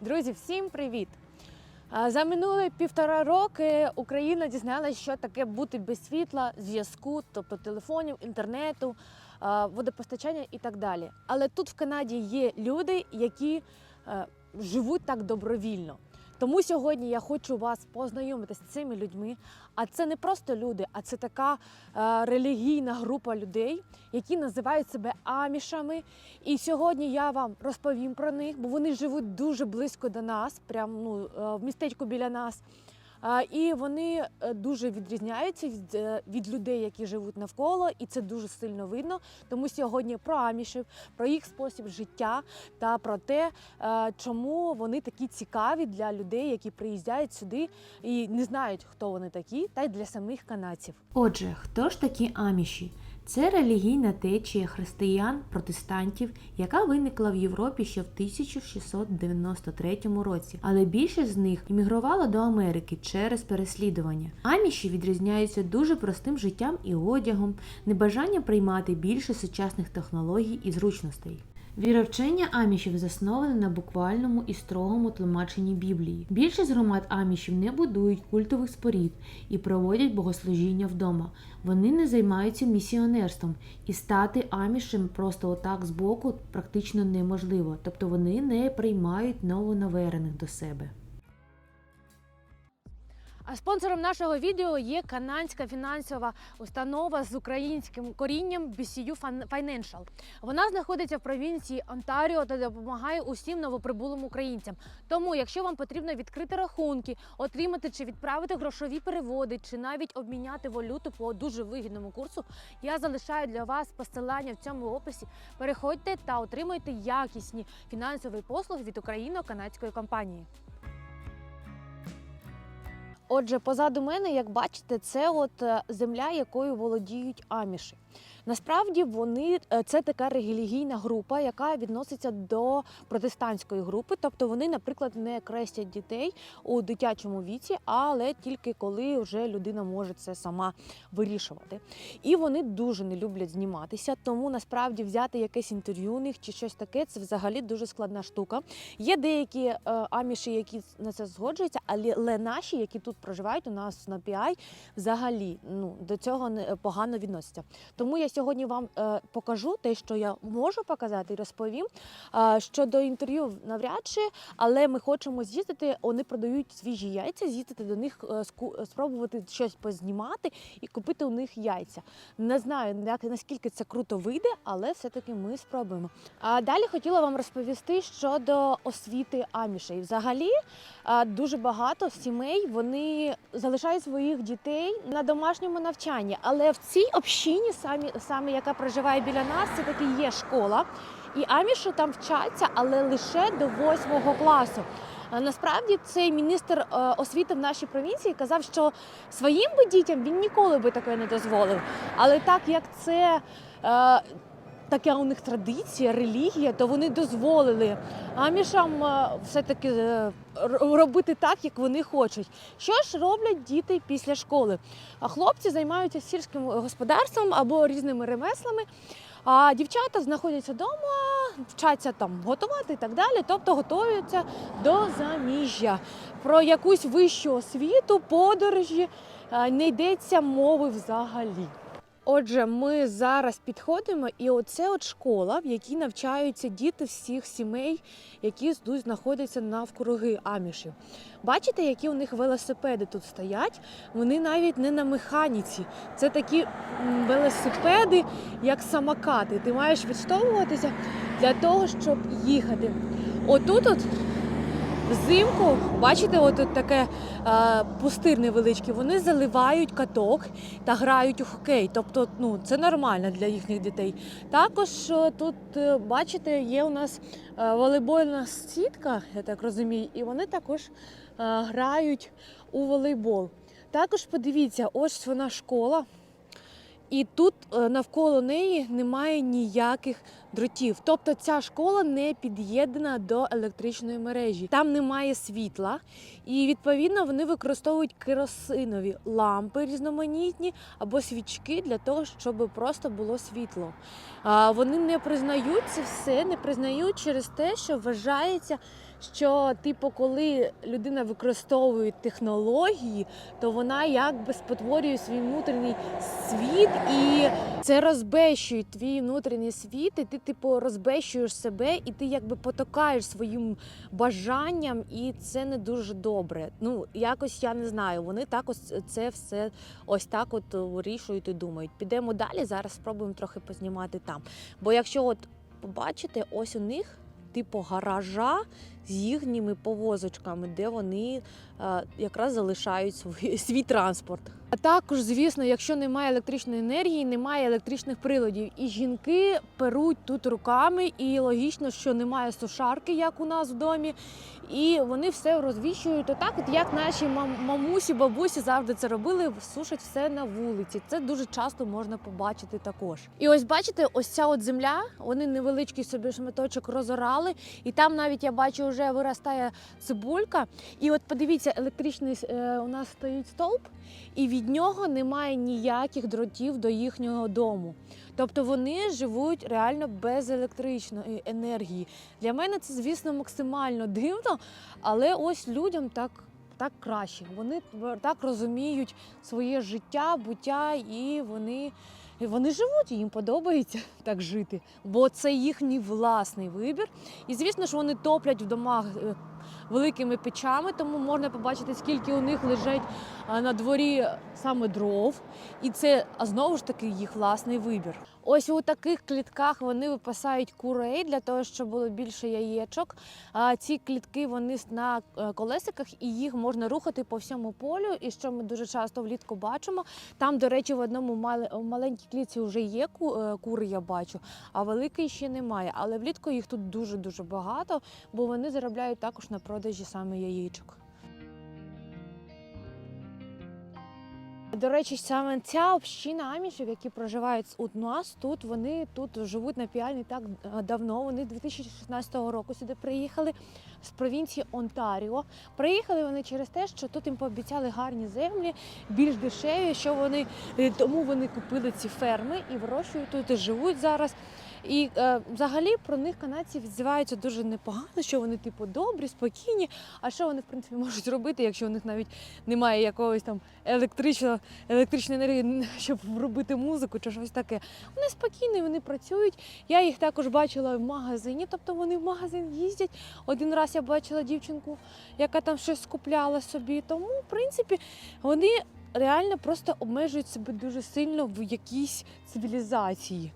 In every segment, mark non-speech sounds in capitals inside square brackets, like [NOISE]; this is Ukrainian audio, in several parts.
Друзі, всім привіт! За минулі півтора роки Україна дізналася, що таке бути без світла, зв'язку, тобто телефонів, інтернету, водопостачання і так далі. Але тут в Канаді є люди, які живуть так добровільно. Тому сьогодні я хочу вас познайомити з цими людьми. А це не просто люди, а це така е, релігійна група людей, які називають себе амішами. І сьогодні я вам розповім про них, бо вони живуть дуже близько до нас, прямо ну, е, в містечку біля нас. І вони е, дуже відрізняються від, е, від людей, які живуть навколо, і це дуже сильно видно. Тому сьогодні про амішів, про їх спосіб життя та про те, е, чому вони такі цікаві для людей, які приїздять сюди і не знають, хто вони такі, та й для самих канадців. Отже, хто ж такі аміші? Це релігійна течія християн-протестантів, яка виникла в Європі ще в 1693 році, але більшість з них іммігрувала до Америки через переслідування. Аміші відрізняються дуже простим життям і одягом, небажанням приймати більше сучасних технологій і зручностей. Віровчення амішів засноване на буквальному і строгому тлумаченні Біблії. Більшість громад амішів не будують культових спорід і проводять богослужіння вдома. Вони не займаються місіонерством, і стати амішем просто отак збоку практично неможливо, тобто вони не приймають новонаверених до себе. А спонсором нашого відео є канадська фінансова установа з українським корінням BCU Fin- Financial. Вона знаходиться в провінції Онтаріо та допомагає усім новоприбулим українцям. Тому, якщо вам потрібно відкрити рахунки, отримати чи відправити грошові переводи, чи навіть обміняти валюту по дуже вигідному курсу, я залишаю для вас посилання в цьому описі. Переходьте та отримуйте якісні фінансові послуги від україно-канадської компанії. Отже, позаду мене, як бачите, це от е, земля, якою володіють аміші. Насправді вони е, це така релігійна група, яка відноситься до протестантської групи. Тобто вони, наприклад, не крестять дітей у дитячому віці, але тільки коли вже людина може це сама вирішувати. І вони дуже не люблять зніматися, тому насправді взяти якесь інтерв'ю у них чи щось таке це взагалі дуже складна штука. Є деякі е, аміші, які на це згоджуються, але наші, які тут проживають у нас на PI, взагалі ну, до цього не погано відносяться. Тому я сьогодні вам е, покажу те, що я можу показати, і розповім. Е, щодо інтерв'ю навряд чи, але ми хочемо з'їздити. Вони продають свіжі яйця, з'їздити до них, е, спробувати щось познімати і купити у них яйця. Не знаю, як наскільки це круто вийде, але все-таки ми спробуємо. А далі хотіла вам розповісти щодо освіти амішей. Взагалі дуже багато сімей вони залишають своїх дітей на домашньому навчанні. Але в цій общині, самі, саме яка проживає біля нас, це таки є школа. І амішу там вчаться, але лише до восьмого класу. Насправді цей міністр е, освіти в нашій провінції казав, що своїм би дітям він ніколи би таке не дозволив. Але так як це е, така у них традиція, релігія, то вони дозволили амішам е, все-таки е, робити так, як вони хочуть. Що ж роблять діти після школи? А хлопці займаються сільським господарством або різними ремеслами. А дівчата знаходяться вдома, вчаться там готувати і так далі, тобто готуються до заміжжя. Про якусь вищу освіту, подорожі е, не йдеться мови взагалі. Отже, ми зараз підходимо, і оце от школа, в якій навчаються діти всіх сімей, які тут знаходяться навкруги амішів. Бачите, які у них велосипеди тут стоять? Вони навіть не на механіці. Це такі велосипеди, як самокати. Ти маєш відштовхуватися для того, щоб їхати. Отут от Взимку, бачите, от таке е, пустир невеличкий, вони заливають каток та грають у хокей. Тобто, ну це нормально для їхніх дітей. Також е, тут, е, бачите, є у нас е, волейбольна сітка, я так розумію, і вони також е, грають у волейбол. Також подивіться, ось вона школа. І тут е, навколо неї немає ніяких дротів. Тобто ця школа не під'єднана до електричної мережі. Там немає світла, і відповідно вони використовують керосинові лампи різноманітні або свічки для того, щоб просто було світло. Вони не признають це все, не признають через те, що вважається що, типу, коли людина використовує технології, то вона якби спотворює свій внутрішній світ, і це розбещує твій внутрішній світ, і ти, типу, розбещуєш себе, і ти якби потокаєш своїм бажанням, і це не дуже добре. Ну, якось я не знаю. Вони так ось це все ось так от вирішують і думають. Підемо далі. Зараз спробуємо трохи познімати там. Бо якщо от побачите, ось у них типу гаража з їхніми повозочками, де вони е, якраз залишають свій, свій транспорт. Також, звісно, якщо немає електричної енергії, немає електричних приладів. І жінки перуть тут руками, і логічно, що немає сушарки, як у нас в домі. І вони все розвішують отак, от як наші мам- мамусі, бабусі завжди це робили, сушать все на вулиці. Це дуже часто можна побачити також. І ось бачите, ось ця от земля, вони невеличкий собі шматочок розорали, і там навіть я бачу, вже виростає цибулька. І от подивіться, електричний е, у нас стоїть стовп, і від нього немає ніяких дротів до їхнього дому. Тобто вони живуть реально без електричної енергії. Для мене це, звісно, максимально дивно, але ось людям так. Так краще. Вони так розуміють своє життя, буття, і вони, вони живуть, і їм подобається [LAUGHS] так жити, бо це їхній власний вибір. І звісно ж, вони топлять в домах е, великими печами, тому можна побачити, скільки у них лежать а, на дворі саме дров, і це знову ж таки їх власний вибір. Ось у таких клітках вони випасають курей для того, щоб було більше яєчок. А ці клітки вони на е, колесиках, і їх можна рухати по всьому полю. І що ми дуже часто влітку бачимо. Там, до речі, в одному маленькій клітці вже є е, кури, я бачу, а великої ще немає. Але влітку їх тут дуже дуже багато, бо вони заробляють також на продажі саме яєчок. До речі, саме ця община амішів, які проживають у нас тут, вони тут живуть на піалі не так е, давно. Вони 2016 року сюди приїхали з провінції Онтаріо. Приїхали вони через те, що тут їм пообіцяли гарні землі, більш дешеві, що вони е, тому вони купили ці ферми і вирощують тут і живуть зараз. І е, взагалі про них канадці відзиваються дуже непогано, що вони типу добрі, спокійні. А що вони в принципі [LAUGHS] можуть робити, якщо у них навіть немає якогось там електричного електричної енергії, щоб робити музику чи щось таке. Вони спокійні, вони працюють. Я їх також бачила в магазині, тобто вони в магазин їздять. Один раз я бачила дівчинку, яка там щось скупляла собі. Тому, в принципі, вони реально просто обмежують себе дуже сильно в якійсь цивілізації.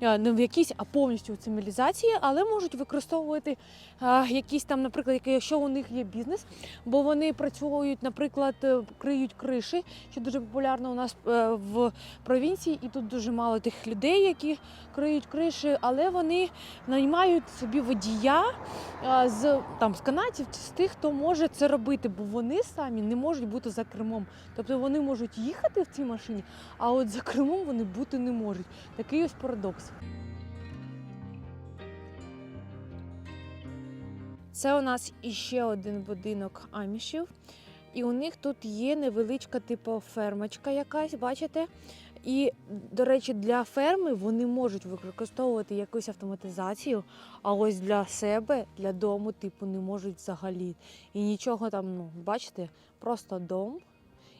Не в якійсь, а повністю у цивілізації, але можуть використовувати е, якісь там, наприклад, якщо у них є бізнес, бо вони працюють, наприклад, е, криють криші, що дуже популярно у нас е, в провінції, і тут дуже мало тих людей, які криють криші, але вони наймають собі водія з там з канадців, з тих, хто може це робити, бо вони самі не можуть бути за кермом. Тобто вони можуть їхати в цій машині, а от за кермом вони бути не можуть. Такий ось парадокс. Це у нас іще один будинок амішів. І у них тут є невеличка типу фермочка якась, бачите? І, до речі, для ферми вони можуть використовувати якусь автоматизацію, а ось для себе, для дому, типу, не можуть взагалі. І нічого там, ну, бачите, просто дом.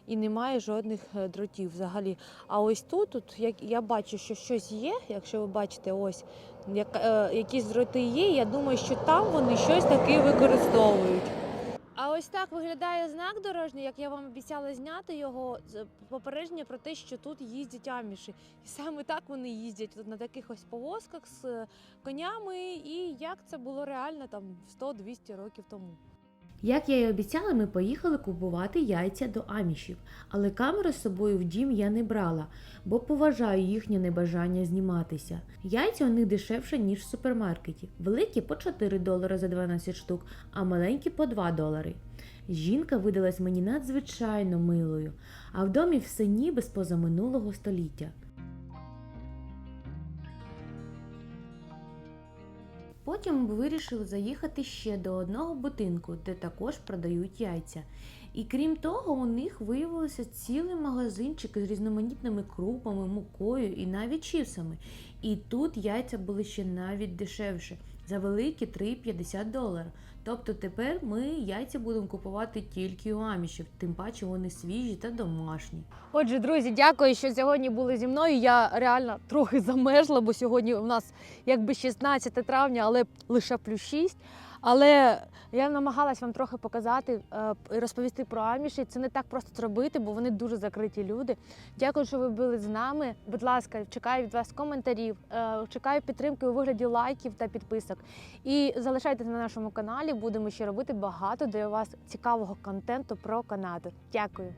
І немає жодних е, дротів взагалі. А ось тут, тут як я бачу, що щось є. Якщо ви бачите, ось як, е, якісь дроти є. Я думаю, що там вони щось таке використовують. А ось так виглядає знак дорожній, як я вам обіцяла зняти його попередження про те, що тут їздять аміші. І саме так вони їздять тут на таких ось повозках з е, конями, і як це було реально там 100-200 років тому. Як я й обіцяла, ми поїхали купувати яйця до амішів, але камеру з собою в дім я не брала, бо поважаю їхнє небажання зніматися. Яйця у них дешевше, ніж в супермаркеті. Великі по 4 долари за 12 штук, а маленькі по 2 долари. Жінка видалась мені надзвичайно милою, а в домі все ніби з позаминулого століття. Потім вирішив заїхати ще до одного будинку, де також продають яйця. І крім того, у них виявився цілий магазинчик з різноманітними крупами, мукою і навіть чіпсами. І тут яйця були ще навіть дешевше за великі 3,50 доларів. Тобто тепер ми яйця будемо купувати тільки у амішів, тим паче вони свіжі та домашні. Отже, друзі, дякую, що сьогодні були зі мною. Я реально трохи замерзла, бо сьогодні у нас якби 16 травня, але лише плюс 6. Але я намагалась вам трохи показати е, і розповісти про аміші. Це не так просто зробити, бо вони дуже закриті люди. Дякую, що ви були з нами. Будь ласка, чекаю від вас коментарів, е, чекаю підтримки у вигляді лайків та підписок. І залишайтеся на нашому каналі. Будемо ще робити багато для вас цікавого контенту про Канаду. Дякую.